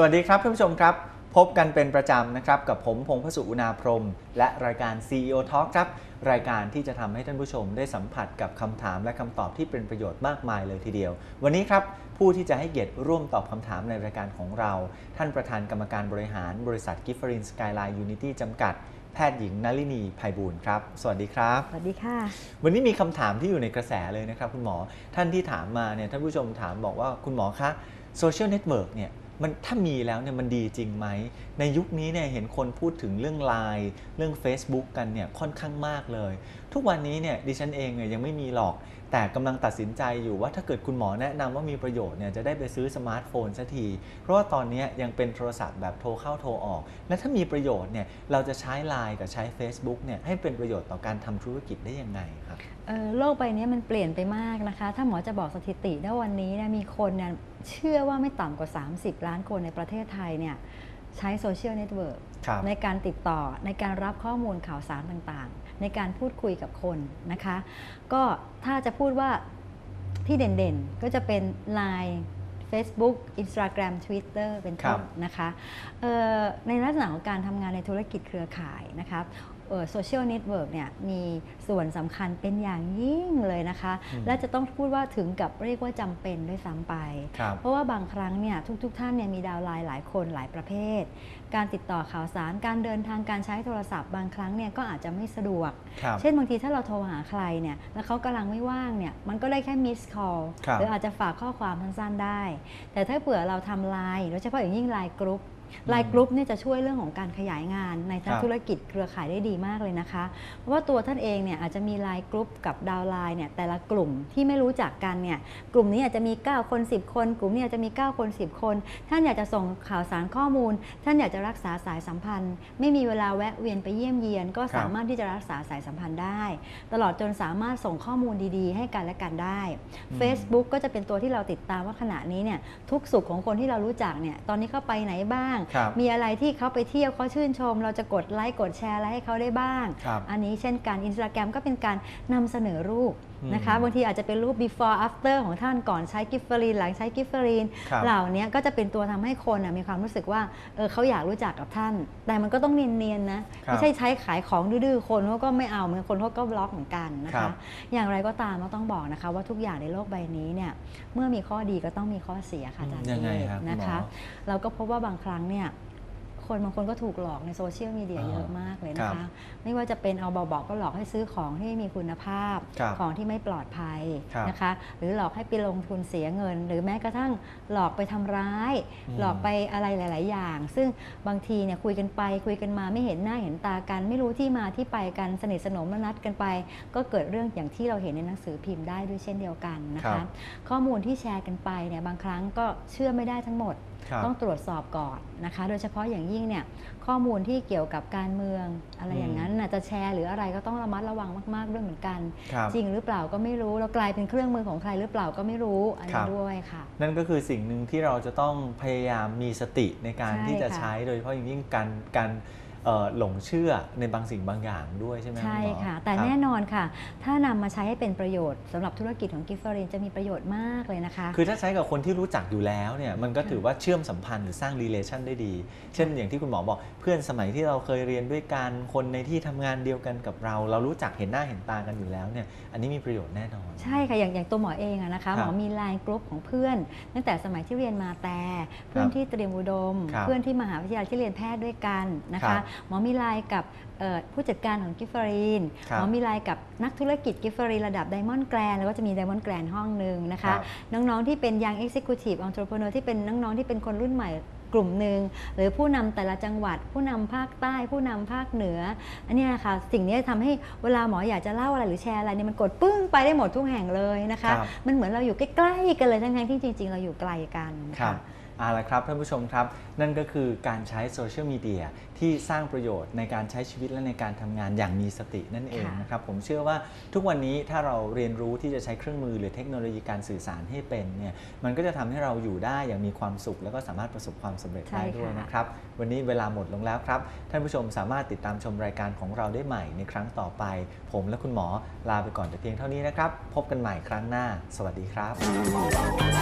สวัสดีครับท่านผู้ชมครับ พบกันเป็นประจำนะครับกับผมพงษ์พสุอุณาพรหมและรายการ CEO Talk ครับรายการที่จะทำให้ท่านผู้ชมได้สัมผัสกับคำถามและคำตอบที่เป็นประโยชน์มากมายเลยทีเดียว วันนี้ครับผู้ที่จะให้เกียรติร่วมตอบคำถามในรายการของเรา ท่านประธานกรรมการบริหารบริษัทกิฟฟรินสกายไลน์ยูนิตี้จำกัดแพทย์หญิงนลินีภัยบูลย์ครับ สวัสดีครับ สวัสดีค่ะ วันนี้มีคำถามที่อยู่ในกระแสเลยนะครับคุณหมอ ท่านที่ถามมาเนี่ยท่านผู้ชมถามบอกว่าคุณหมอคะโซเชียลเน็ตเวิร์กเนี่ย มันถ้ามีแล้วเนี่ยมันดีจริงไหม ในยุคนี้เนี่ยเห็นคนพูดถึงเรื่องไลน์เรื่อง Facebook กันเนี่ยค่อนข้างมากเลยทุกวันนี้เนี่ยดิฉันเองเนี่ยยังไม่มีหรอก แต่กำลังตัดสินใจอยู่ว่าถ้าเกิดคุณหมอแนะนำว่ามีประโยชน์เนี่ยจะได้ไปซื้อสมาร์ทโฟนสักที เพราะว่าตอนนี้ยังเป็นโทรศัพท์แบบโทรเข้าโทรออก และถ้ามีประโยชน์เนี่ยเราจะใช้ Line กับใช้ Facebook เนี่ยให้เป็นประโยชน์ต่อการทำธุรกิจได้ยังไงครับเอ่อโลกใบนี้มันเปลี่ยนไปมากนะคะ ถ้าหมอจะบอกสถิติว่าวันนี้เนี่ยมีคนเนี่ยเชื่อว่าไม่ต่ำกว่า 30 ล้านคนในประเทศไทยเนี่ยใช้โซเชียลเน็ตเวิร์กครับในการติดต่อในการรับข้อมูลข่าวสารต่างๆ ในการพูดคุยกับคนนะคะ ก็ถ้าจะพูดว่าที่เด่นๆ ก็จะเป็น Line Facebook Instagram Twitter เป็นครัต้บนนะคะเอ่อในลักษณะของการทำงานในธุรกิจเครือข่ายนะคะ โซเชียลเน็ตเวิร์กเนี่ยมีส่วนสำคัญเป็นอย่างยิ่งเลยนะคะอืมและจะต้องพูดว่าถึงกับเรียกว่าจำเป็นด้วยซ้ำไปครับเพราะว่าบางครั้งเนี่ยทุกๆทท่านเนี่ยมีดาวน์ไลน์หลายคนหลายประเภท การติดต่อข่าวสารการเดินทางการใช้โทรศัพท์บางครั้งเนี่ยก็อาจจะไม่สะดวกครับเช่นบางทีถ้าเราโทรหาใครเนี่ยแล้วเขากำลังไม่ว่างเนี่ยมันก็ได้แค่มิสคอลครับหรืออาจจะฝากข้อความสั้นๆได้ แต่ถ้าเผื่อเราทำไลน์โดยเฉพาะอย่างยิ่งไลน์กรุ๊ป ไลน์กรุ๊ปเนี่ยจะช่วยเรื่องของการขยายงานในทางครับธุรกิจเครือข่ายได้ดีมากเลยนะคะ เพราะว่าตัวท่านเองเนี่ยอาจจะมีไลน์กรุ๊ปกับดาวน์ไลน์เนี่ยแต่ละกลุ่มที่ไม่รู้จักกันเนี่ยกลุ่มนี้อาจจะมี 9 คน 10 คน กลุ่มนี้อาจจะมี 9 คน 10 คน ท่านอยากจะส่งข่าวสารข้อมูล ท่านอยากจะรักษาสายสัมพันธ์ ไม่มีเวลาแวะเวียนไปเยี่ยมเยียน ก็สามารถที่จะรักษาสายสัมพันธ์ได้ ตลอดจนสามารถส่งข้อมูลดีๆ ให้กันและกันได้อืม Facebook ก็จะเป็นตัวที่เราติดตามว่าขณะนี้เนี่ยทุกสุขของคนที่เรารู้จักเนี่ยตอนนี้เขาไปไหนบ้างครับมีอะไรที่เขาไปเที่ยวเขาชื่นชม เราจะกดไลค์กดแชร์อะไรให้เขาได้บ้างครับอันนี้เช่นการอินสตาแกรมก็เป็นการนำเสนอรูปอืมนะคะบางทีอาจจะเป็นรูป before after ของท่านก่อนใช้กิฟเฟอรีนหลังใช้กิฟเฟอรีนครับเหล่านี้ก็จะเป็นตัวทำให้คนน่ะมีความรู้สึกว่าเออเขาอยากรู้จักกับท่าน แต่มันก็ต้องเนียนๆนะไม่ใช่ใช้ขายของดื้อๆคนเขาก็ไม่เอาเหมือนคนเขาก็บล็อกเหมือนกันนะครัคะบอย่างไรก็ตามก็ต้องบอกนะคะ ว่าทุกอย่างในโลกใบนี้เนี่ยเมื่อมีข้อดีก็ต้องมีข้อเสียค่ะอาจารย์ยังไงเอกครับคุณหมอนะคะ เราก็พบว่าบางครั้งเนี่ยคนบางคนก็ถูกหลอกในโซเชียลมีเดียอ่าเยอะมากเลยครันะบคะ ไม่ว่าจะเป็นเอาบอกๆก็หลอกให้ซื้อของที่ไม่มีคุณภาพครับของที่ไม่ปลอดภัยครับนะคะ หรือหลอกให้ไปลงทุนเสียเงิน หรือแม้กระทั่งหลอกไปทำร้ายอืมหลอกไปอะไรหลาย ๆ อย่าง ซึ่งบางทีเนี่ยคุยกันไปคุยกันมาไม่เห็นหน้าเห็นตากัน ไม่รู้ที่มาที่ไปกันสนิทสนมแล้วนัดกันไป ก็เกิดเรื่องอย่างที่เราเห็นในหนังสือพิมพ์ได้ด้วยเช่นเดียวกันนะครัคะบข้อมูลที่แชร์กันไปเนี่ยบางครั้งก็เชื่อไม่ได้ทั้งหมดครับ ต้องตรวจสอบก่อนนะคะ โดยเฉพาะอย่างยิ่งเนี่ยข้อมูลที่เกี่ยวกับการเมืองอะไรอย่างนั้นน่ะจะแชร์หรืออะไรก็ต้องระมัดระวังมากๆด้วยเหมือนกันครับจริงหรือเปล่าก็ไม่รู้แล้วกลายเป็นเครื่องมือของใครหรือเปล่าก็ไม่รู้อันครันี้บด้วยค่ะ นั่นก็คือสิ่งหนึ่งที่เราจะต้องพยายามมีสติในการใช่ที่จะค่ะใช้โดยเฉพาะอย่างยิ่งการการเอ่อ หลงเชื่อในบางสิ่งบางอย่างด้วยใช่ไหมใช่ณหมอค่ะ แต่รับแน่นอนค่ะ ถ้านำมาใช้ให้เป็นประโยชน์สำหรับธุรกิจของกิฟเฟอรินจะมีประโยชน์มากเลยนะคะ คือถ้าใช้กับคนที่รู้จักอยู่แล้วเนี่ยมันก็ค่ะถือว่าเชื่อมสัมพันธ์หรือสร้าง relation ได้ดี เช่นอย่างที่คุณหมอบอกเพื่อนสมัยที่เราเคยเรียนด้วยกันคนในที่ทำงานเดียวกันกับเรา เรารู้จักเห็นหน้าเห็นตากันอยู่แล้วเนี่ยอันนี้มีประโยชน์แน่นอน ใช่ค่ะอย่างอย่างตัวหมอเองอะนะคะครับหมอมีไลน์กรุ๊ปของเพื่อน ตั้งแต่สมัยที่เรียนมาแต่เพื่อนที่เตรียมอุดมครับเพื่อนที่มหาวิทยาลัยที่เรียนแพทย์ด้วยกันนะครัคะบหมอมีไลน์กับเอ่อผู้จัดการของกิฟเฟอรีนครับหมอมีไลน์กับนักธุรกิจกิฟเฟอรีนระดับไดมอนด์แกรนแล้วก็จะมีไดมอนด์แกรนห้องหนึ่งนะครัคะบน้องๆที่เป็นยัง Executive Entrepreneur ที่เป็นน้องๆที่เป็นคนรุ่นใหม่กลุ่มหนึ่งหรือผู้นำแต่ละจังหวัด ผู้นำภาคใต้ ผู้นำภาคเหนือ อันเนี้ยนะคะสิ่งนี้ทำให้เวลาหมออยากจะเล่าอะไรหรือแชร์อะไรเนี่ยมันกดปึ้งไปได้หมดทุกแห่งเลยนะคะครับมันเหมือนเราอยู่ใกล้ๆกันเลยทั้งๆที่จริง ๆ เราอยู่ไกลกันครับค่ะ เอาละครับท่านผู้ชมครับ นั่นก็คือการใช้โซเชียลมีเดียที่สร้างประโยชน์ในการใช้ชีวิตและในการทำงานอย่างมีสตินั่นเองค่ะนะครับผมเชื่อว่าทุกวันนี้ถ้าเราเรียนรู้ที่จะใช้เครื่องมือหรือเทคโนโลยีการสื่อสารให้เป็นเนี่ยมันก็จะทำให้เราอยู่ได้อย่างมีความสุข แล้วก็สามารถประสบความสำเร็จได้ด้วยนะครับวันนี้เวลาหมดลงแล้วครับท่านผู้ชมสามารถติดตามชมรายการของเราได้ใหม่ในครั้งต่อไป ผมและคุณหมอลาไปก่อนแต่เพียงเท่านี้นะครับพบกันใหม่ครั้งหน้า สวัสดีครับ